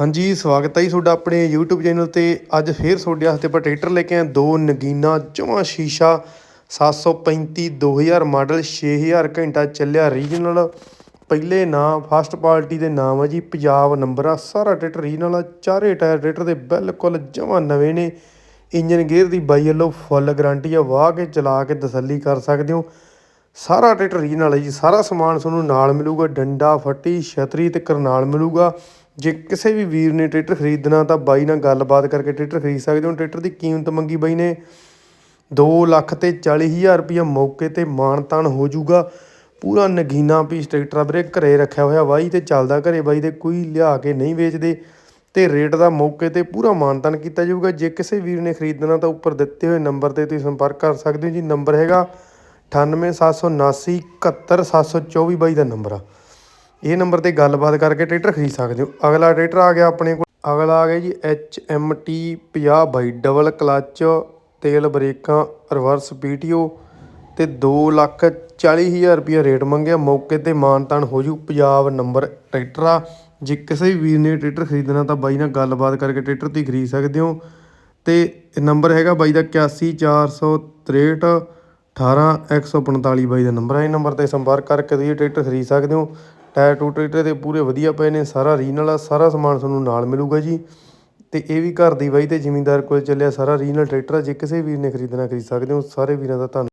ਹਾਂਜੀ, ਸਵਾਗਤ ਹੈ ਜੀ ਤੁਹਾਡਾ ਆਪਣੇ YouTube ਚੈਨਲ ਤੇ। ਅੱਜ ਫੇਰ ਤੁਹਾਡੇ ਵਾਸਤੇ ਆਪਾਂ ਟਰੈਕਟਰ ਲੈ ਕੇ ਆਏ ਦੋ ਨਗੀਨਾ, ਜਮਾ ਸ਼ੀਸ਼ਾ 735 2000 ਮਾਡਲ 6000 ਘੰਟਾ ਚੱਲਿਆ ਰੀਜਨਲ ਪਹਿਲੇ ਨਾਮ ਫਸਟ ਪਾਰਟੀ ਦੇ ਨਾਮ ਆ ਜੀ, ਪੰਜਾਬ ਨੰਬਰ। ਆ ਸਾਰਾ ਟਰੈਕਟਰ ਰੀਜਨਲ ਆ। ਚਾਰੇ ਟਾਇਰ ਟਰੈਕਟਰ ਦੇ ਬਿਲਕੁਲ ਜਮਾ ਨਵੇਂ ਨੇ। ਇੰਜਨ ਗੇਅਰ ਦੀ ਬਾਈ ਵੱਲੋਂ ਫੁੱਲ ਗਾਰੰਟੀ ਆ। ਵਾਹ ਕੇ ਚਲਾ ਕੇ ਤਸੱਲੀ ਕਰ ਸਕਦੇ ਹੋ। ਸਾਰਾ ਟਰੈਕਟਰ ਰੀਜਨਲ ਹੈ ਜੀ। ਸਾਰਾ ਸਮਾਨ ਤੁਹਾਨੂੰ ਨਾਲ ਮਿਲੂਗਾ। ਡੰਡਾ, ਫੱਟੀ, ਛਤਰੀ ਤੇ ਕਰਨਾਲ ਮਿਲੂਗਾ। ਜੇ ਕਿਸੇ ਵੀ ਵੀਰ ਨੇ ਟਰੈਕਟਰ ਖਰੀਦਣਾ ਤਾਂ ਬਾਈ ਨਾਲ ਗੱਲਬਾਤ ਕਰਕੇ ਟਰੈਕਟਰ ਖਰੀਦ ਸਕਦੇ ਹੋ। ਟਰੈਕਟਰ ਦੀ ਕੀਮਤ ਮੰਗੀ ਬਾਈ ਨੇ 2 ਲੱਖ ਤੇ 40 ਹਜ਼ਾਰ ਰੁਪਇਆ। ਮੌਕੇ ਤੇ ਮਾਨਤਾਨ ਹੋ ਜਾਊਗਾ। ਪੂਰਾ ਨਗੀਨਾ ਪੀਸ ਟਰੈਕਟਰ ਆ ਵੀਰੇ ਘਰੇ ਰੱਖਿਆ ਹੋਇਆ। ਬਾਈ ਤੇ ਚੱਲਦਾ ਘਰੇ। ਬਾਈ ਦੇ ਕੋਈ ਲਿਆ ਕੇ ਨਹੀਂ ਵੇਚਦੇ। ਤੇ ਰੇਟ ਦਾ ਮੌਕੇ ਤੇ ਪੂਰਾ ਮਾਨਤਾਨ ਕੀਤਾ ਜਾਊਗਾ। ਜੇ ਕਿਸੇ ਵੀਰ ਨੇ ਖਰੀਦਣਾ ਤਾਂ ਉੱਪਰ ਦਿੱਤੇ ਹੋਏ ਨੰਬਰ ਤੇ ਤੁਸੀਂ ਸੰਪਰਕ ਕਰ ਸਕਦੇ ਹੋ। ਜੀ ਨੰਬਰ ਹੈਗਾ 98779 71724 ਬਾਈ ਦਾ ਨੰਬਰ ਆ। ਇਹ ਨੰਬਰ ਤੇ ਗੱਲਬਾਤ ਕਰਕੇ ਟਰੈਕਟਰ ਖਰੀਦ ਸਕਦੇ ਹੋ। ਅਗਲਾ ਟਰੈਕਟਰ ਆ ਗਿਆ ਆਪਣੇ ਕੋਲ। ਅਗਲਾ ਆ ਗਿਆ ਜੀ HMT 50 ਬਾਈ ਡਬਲ ਕਲੱਚ ਤੇਲ ਬ੍ਰੇਕਾਂ ਰਿਵਰਸ ਪੀਟੀਓ ਤੇ 2 ਲੱਖ 40 ਹਜ਼ਾਰ ਰੁਪਇਆ ਰੇਟ ਮੰਗਿਆ। ਮੌਕੇ ਤੇ ਮਾਨਤਾਨ ਹੋ ਜੂ ਪੰਜਾਬ ਨੰਬਰ ਟਰੈਕਟਰ ਆ। ਜੇ ਕਿਸੇ ਵੀ ਵੀਰ ਨੇ ਟਰੈਕਟਰ ਖਰੀਦਣਾ ਤਾਂ ਬਾਈ ਨਾਲ ਗੱਲਬਾਤ ਕਰਕੇ ਟਰੈਕਟਰ ਤੇ ਖਰੀਦ ਸਕਦੇ ਹੋ। ਤੇ ਨੰਬਰ ਹੈਗਾ ਬਾਈ ਦਾ 814663 18145 ਬਾਈ ਦਾ ਨੰਬਰ ਹੈ ਇਹ ਨੰਬਰ ਤੇ ਸੰਪਰਕ ਕਰਕੇ ਤੁਸੀਂ ਟਰੈਕਟਰ ਖਰੀਦ ਸਕਦੇ ਹੋ। ਟਾਇਰ ਟੂ ਟਰੈਕਟਰ ਦੇ ਪੂਰੇ ਵਧੀਆ ਪਏ ਨੇ, ਸਾਰਾ ਰੀਨਲ ਆ ਸਾਰਾ ਸਮਾਨ ਤੁਹਾਨੂੰ ਨਾਲ ਮਿਲੂਗਾ ਜੀ। ਤੇ ਇਹ ਵੀ ਘਰ ਦੀ ਬਾਈ ਤੇ ਜ਼ਿਮੀਂਦਾਰ ਕੋਲ ਚੱਲਿਆ ਸਾਰਾ ਰੀਨਲ ਟਰੈਕਟਰ ਆ, ਜੇ ਕਿਸੇ ਵੀਰ ਨੇ ਖਰੀਦਣਾ ਖਰੀਦ ਸਕਦੇ ਹੋ, ਸਾਰੇ ਵੀਰਾਂ ਦਾ ਧੰਨ